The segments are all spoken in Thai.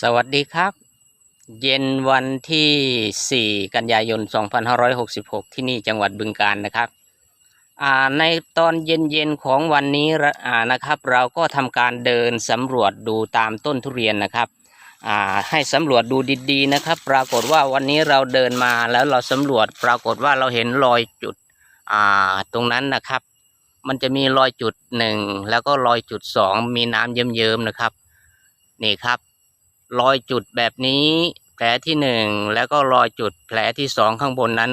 สวัสดีครับ เย็นวันที่ 4 กันยายน 2566 ที่นี่จังหวัดบึงกาฬนะครับในตอนเย็นๆของวันนี้นะครับ เราก็ทำการเดินสำรวจดูตามต้นทุเรียนนะครับให้สำรวจดูดีๆนะครับ ปรากฏว่าวันนี้เราเดินมาแล้วเราสำรวจปรากฏว่าเราเห็นรอยจุดตรงนั้นนะครับ มันจะมีรอยจุดหนึ่งแล้วก็รอยจุดสองมีน้ำเยิ้มๆนะครับ นี่ครับ รอยจุดแบบนี้แผลที่หนึ่งแล้วก็รอยจุดแผลที่สองข้างบนนั้น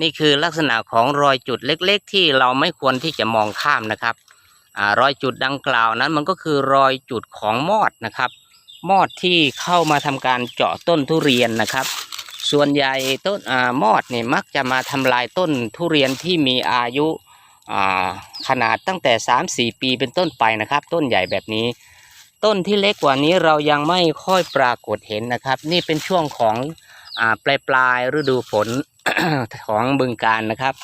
นี่คือลักษณะของรอยจุดเล็ก ๆ ที่เราไม่ควรที่จะมองข้ามนะครับอรอยจุดดังกล่าวนั้นมันก็คือรอยจุดของมอดนะครับ มอดที่เข้ามาทำการเจาะต้นทุเรียนนะครับ ส่วนใหญ่ต้นอมอดเนี่ยมักจะมาทำลายต้นทุเรียนที่มีอายุขนาดตั้งแต่ 3-4 ปีเป็นต้นไปนะครับ ต้นใหญ่แบบนี้ ต้นที่เล็กกว่านี้เรายังไม่ค่อยปรากฏเห็นนะครับ นี่เป็นช่วงของอ่าปลายปลายฤดูฝน ของบึงการนะครับ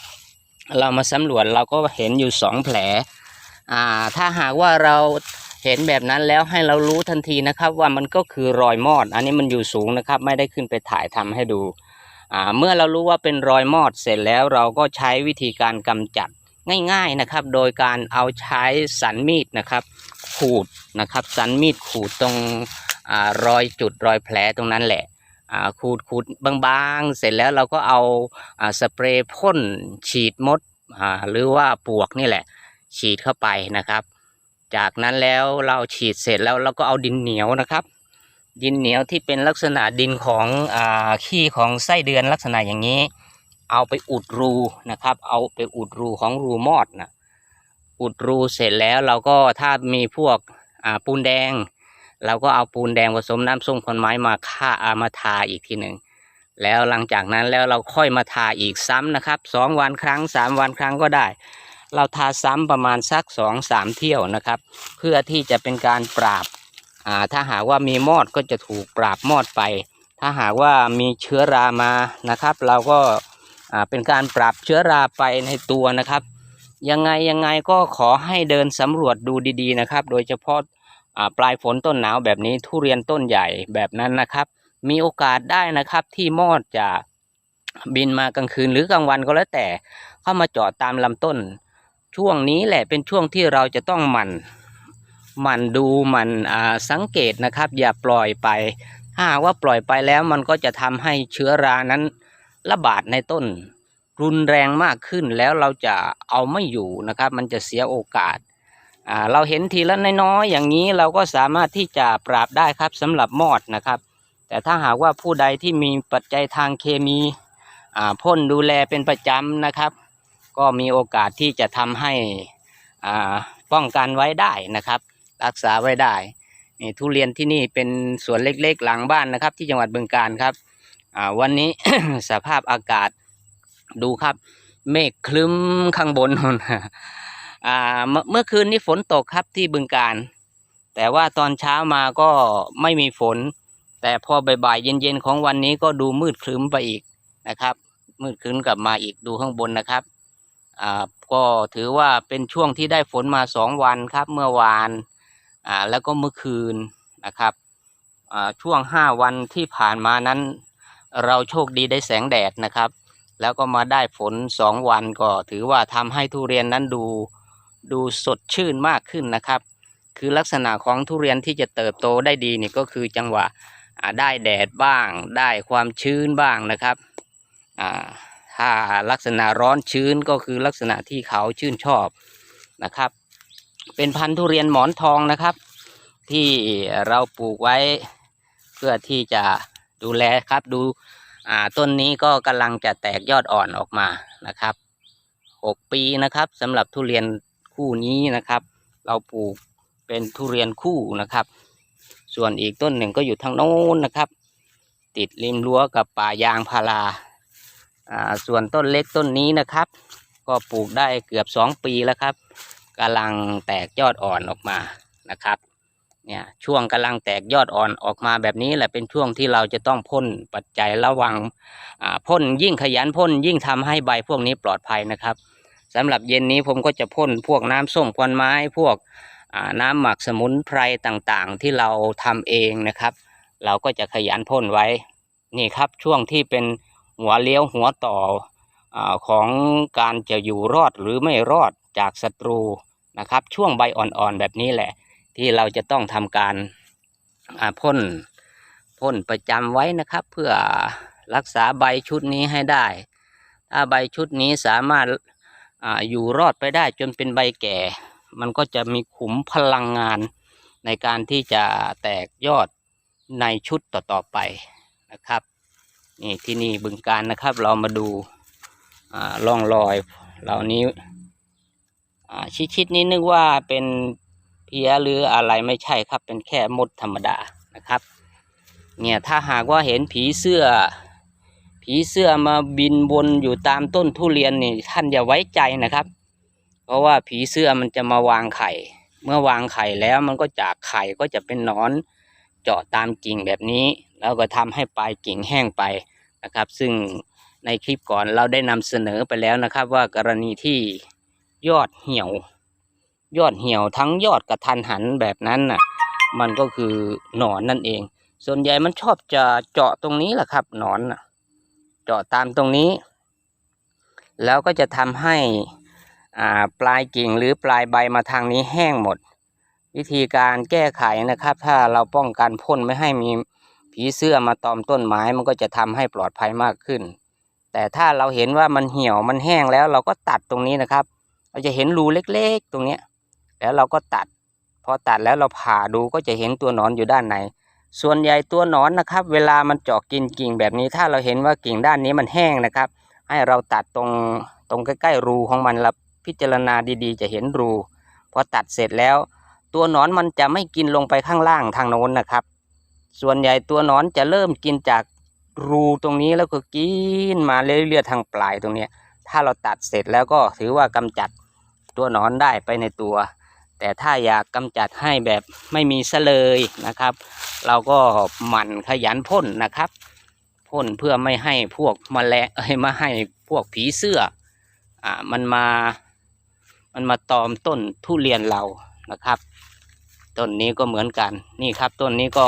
เรามาสำรวจเราก็เห็นอยู่สองแผลอ่าถ้าหากว่าเราเห็นแบบนั้นแล้วให้เรารู้ทันทีนะครับ ว่ามันก็คือรอยมอด อันนี้มันอยู่สูงนะครับ ไม่ได้ขึ้นไปถ่ายทำให้ดูอ่าเมื่อเรารู้ว่าเป็นรอยมอดเสร็จแล้วเราก็ใช้วิธีการกำจัดง่าย ๆนะครับ โดยการเอาใช้สันมีดนะครับ ขูดนะครับสันมีดขูดตรงอรอยจุดรอยแผลตรงนั้นแหละขูดขูดบางๆ เสร็จแล้วเราก็เอาอสเปรย์พ่นฉีดมดหรือว่าปวกนี่แหละ ฉีดเข้าไปนะครับ จากนั้นแล้วเราฉีดเสร็จแล้วเราก็เอาดินเหนียวนะครับ ดินเหนียวที่เป็นลักษณะดินของอขี้ของไส้เดือนลักษณะอย่างนี้ เอาไปอุดรูนะครับ เอาไปอุดรูของรูมอดนะ อุดรูเสร็จแล้วเราก็ถ้ามีพวกปูนแดง เราก็เอาปูนแดงผสมน้ำส้มคนไม้มาฆ่าอามาทาอีกทีหนึ่งแล้วหลังจากนั้นแล้วเราค่อยมาทาอีกซ้ำนะครับสองวันครั้งสามวันครั้งก็ได้ เราทาซ้ำประมาณสักสองสามเที่ยวนะครับ เพื่อที่จะเป็นการปราบาถ้าหากว่ามีมอดก็จะถูกปราบมอดไป ถ้าหากว่ามีเชื้อรามานะครับ เราก็เป็นการปราบเชื้อราไปในตัวนะครับ ยังไงยังไงก็ขอให้เดินสำรวจดูดีๆนะครับ โดยเฉพาะปลายฝนต้นหนาวแบบนี้ทุเรียนต้นใหญ่แบบนั้นนะครับ มีโอกาสได้นะครับที่มอดจะบินมากลางคืนหรือกลางวันก็แล้วแต่เข้ามาเจาะตามลำต้น ช่วงนี้แหละเป็นช่วงที่เราจะต้องหมั่นหมั่นดูหมั่นสังเกตนะครับ อย่าปล่อยไป ถ้าว่าปล่อยไปแล้วมันก็จะทำให้เชื้อรานั้นระบาดในต้น รุนแรงมากขึ้นแล้วเราจะเอาไม่อยู่นะครับ มันจะเสียโอกาสาเราเห็นทีละน้อยๆอย่างนี้เราก็สามารถที่จะปราบได้ครับสำหรับมอดนะครับ แต่ถ้าหากว่าผู้ใดที่มีปัจจัยทางเคมีพ่นดูแลเป็นประจำนะครับ ก็มีโอกาสที่จะทำให้ป้องกันไว้ได้นะครับ รักษาไว้ได้นี่ทุเรียนที่นี่เป็นสวนเล็กๆ หลังบ้านนะครับ ที่จังหวัดบึงกาฬครับวันนี้สภาพอากาศ ดูครับ เมฆคลึ้มข้างบนนอ่าเมื่อคืนนี้ฝนตกครับที่บึงการ แต่ว่าตอนเช้ามาก็ไม่มีฝน แต่พอบ่ายๆเย็นๆของวันนี้ก็ดูมืดครึ้มไปอีกนะครับ มืดครึ้มกลับมาอีกดูข้างบนนะครับอ่าก็ถือว่าเป็นช่วงที่ได้ฝนมาสองวันครับ เมื่อวานอ่าแล้วก็เมื่อคืนนะครับอ่าช่วงห้าวันที่ผ่านมานั้น เราโชคดีได้แสงแดดนะครับ แล้วก็มาได้ฝนสองวันก็ถือว่าทำให้ทุเรียนนั้นดูดูสดชื่นมากขึ้นนะครับ คือลักษณะของทุเรียนที่จะเติบโตได้ดีนี่ก็คือจังหวะได้แดดบ้าง ได้ความชื้นบ้างนะครับถ้าลักษณะร้อนชื้นก็คือลักษณะที่เขาชื่นชอบนะครับ เป็นพันธุ์ทุเรียนหมอนทองนะครับ ที่เราปลูกไว้เพื่อที่จะดูแลครับดู อ่าต้นนี้ก็กำลังจะแตกยอดอ่อนออกมานะครับหกปีนะครับสำหรับทุเรียนคู่นี้นะครับ เราปลูกเป็นทุเรียนคู่นะครับ ส่วนอีกต้นหนึ่งก็อยู่ทางโน้นนะครับ ติดริมรั้วกับป่ายางพาราอ่าส่วนต้นเล็กต้นนี้นะครับ ก็ปลูกได้เกือบสองปีแล้วครับกำลังแตกยอดอ่อนออกมานะครับ เนี่ยช่วงกำลังแตกยอดอ่อนออกมาแบบนี้แหละเป็นช่วงที่เราจะต้องพ่นปัจจัยระวังพ่นยิ่งขยันพ่นยิ่งทำให้ใบพวกนี้ปลอดภัยนะครับสำหรับเย็นนี้ผมก็จะพ่นพวกน้ำส้มควันไม้พวกน้ำหมักสมุนไพรต่างๆ ที่เราทำเองนะครับ เราก็จะขยันพ่นไว้นี่ครับช่วงที่เป็นหัวเลี้ยวหัวต่ออของการจะอยู่รอดหรือไม่รอดจากศัตรูนะครับ ช่วงใบอ่อนๆแบบนี้แหละ ที่เราจะต้องทำการพ่นพ่นประจำไว้นะครับ เพื่อรักษาใบชุดนี้ให้ได้ ถ้าใบชุดนี้สามารถออยู่รอดไปได้จนเป็นใบแก่ มันก็จะมีขุมพลังงานในการที่จะแตกยอดในชุดต่อๆไปนะครับนี่ที่นี่บึงการนะครับเรามาดูร่องรอยเหล่านี้ชิดๆนี้นึกว่าเป็น พี้ยหรืออะไรไม่ใช่ครับ เป็นแค่มดธรรมดานะครับ เนี่ยถ้าหากว่าเห็นผีเสื้อ ผีเสื้อมาบินบนอยู่ตามต้นทุเรียนนี่ท่านอย่าไว้ใจนะครับ เพราะว่าผีเสื้อมันจะมาวางไข่ เมื่อวางไข่แล้วมันก็จากไข่ก็จะเป็นนอน เจาะตามกิ่งแบบนี้ แล้วก็ทำให้ปลายกิ่งแห้งไปนะครับ ซึ่งในคลิปก่อนเราได้นำเสนอไปแล้วนะครับ ว่ากรณีที่ยอดเหี่ยว ยอดเหี่ยวทั้งยอดกระทันหันแบบนั้นน่ะ มันก็คือหนอนนั่นเอง ส่วนใหญ่มันชอบจะเจาะตรงนี้แหละครับหนอนน่ะ เจาะตามตรงนี้ แล้วก็จะทำให้อ่าปลายกิ่งหรือปลายใบมาทางนี้แห้งหมด วิธีการแก้ไขนะครับ ถ้าเราป้องกันพ่นไม่ให้มีผีเสื้อมาตอมต้นไม้มันก็จะทำให้ปลอดภัยมากขึ้น แต่ถ้าเราเห็นว่ามันเหี่ยวมันแห้งแล้วเราก็ตัดตรงนี้นะครับ เราจะเห็นรูเล็กๆ ตรงเนี้ย แล้วเราก็ตัด พอตัดแล้วเราผ่าดูก็จะเห็นตัวหนอนอยู่ด้านใน ส่วนใหญ่ตัวหนอนนะครับ เวลามันเจาะกินกิ่งแบบนี้ ถ้าเราเห็นว่ากิ่งด้านนี้มันแห้งนะครับ ให้เราตัดตรงตรงใกล้ๆรูของมันแล้วพิจารณาดีๆ จะเห็นรู พอตัดเสร็จแล้ว ตัวหนอนมันจะไม่กินลงไปข้างล่างทางโน้นนะครับ ส่วนใหญ่ตัวหนอนจะเริ่มกินจากรูตรงนี้แล้วก็กินมาเรื่อยๆทางปลายตรงนี้ถ้าเราตัดเสร็จแล้วก็ถือว่ากำจัดตัวหนอนได้ไปในตัว แต่ถ้าอยากกำจัดให้แบบไม่มีซะเลยนะครับ เราก็หมั่นขยันพ่นนะครับพ่นเพื่อไม่ให้พวกแมลงเอ้ยไมาให้พวกผีเสื้ออ่ามันมามันมาตอมต้นทุเรียนเรานะครับต้นนี้ก็เหมือนกันนี่ครับต้นนี้ก็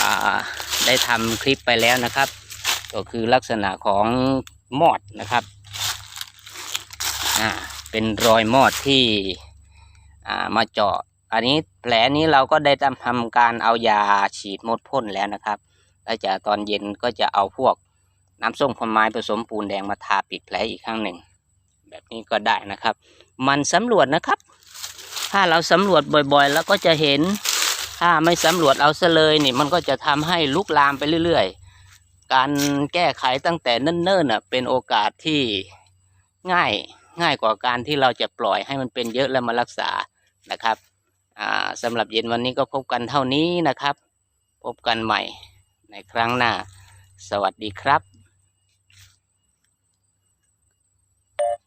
อ่าได้ทำคลิปไปแล้วนะครับ ก็คือลักษณะของมอดนะครับอ่าเป็นรอยมอดที่ มาเจาะ อันนี้แผลนี้เราก็ได้ทำการเอายาฉีดมดพ่นแล้วนะครับ แล้วจะตอนเย็นก็จะเอาพวกน้ำส้มผลไม้ผสมปูนแดงมาทาปิดแผลอีกครั้งหนึ่ง แบบนี้ก็ได้นะครับ มันสำรวจนะครับ ถ้าเราสำรวจบ่อยๆ แล้วก็จะเห็น ถ้าไม่สำรวจเอาซะเลยนี่มันก็จะทำให้ลุกลามไปเรื่อยๆ การแก้ไขตั้งแต่เนิ่นๆน่ะเป็นโอกาสที่ง่ายง่ายกว่าการที่เราจะปล่อยให้มันเป็นเยอะแล้วมารักษา นะครับสำหรับเย็นวันนี้ก็พบกันเท่านี้นะครับ พบกันใหม่ในครั้งหน้า สวัสดีครับ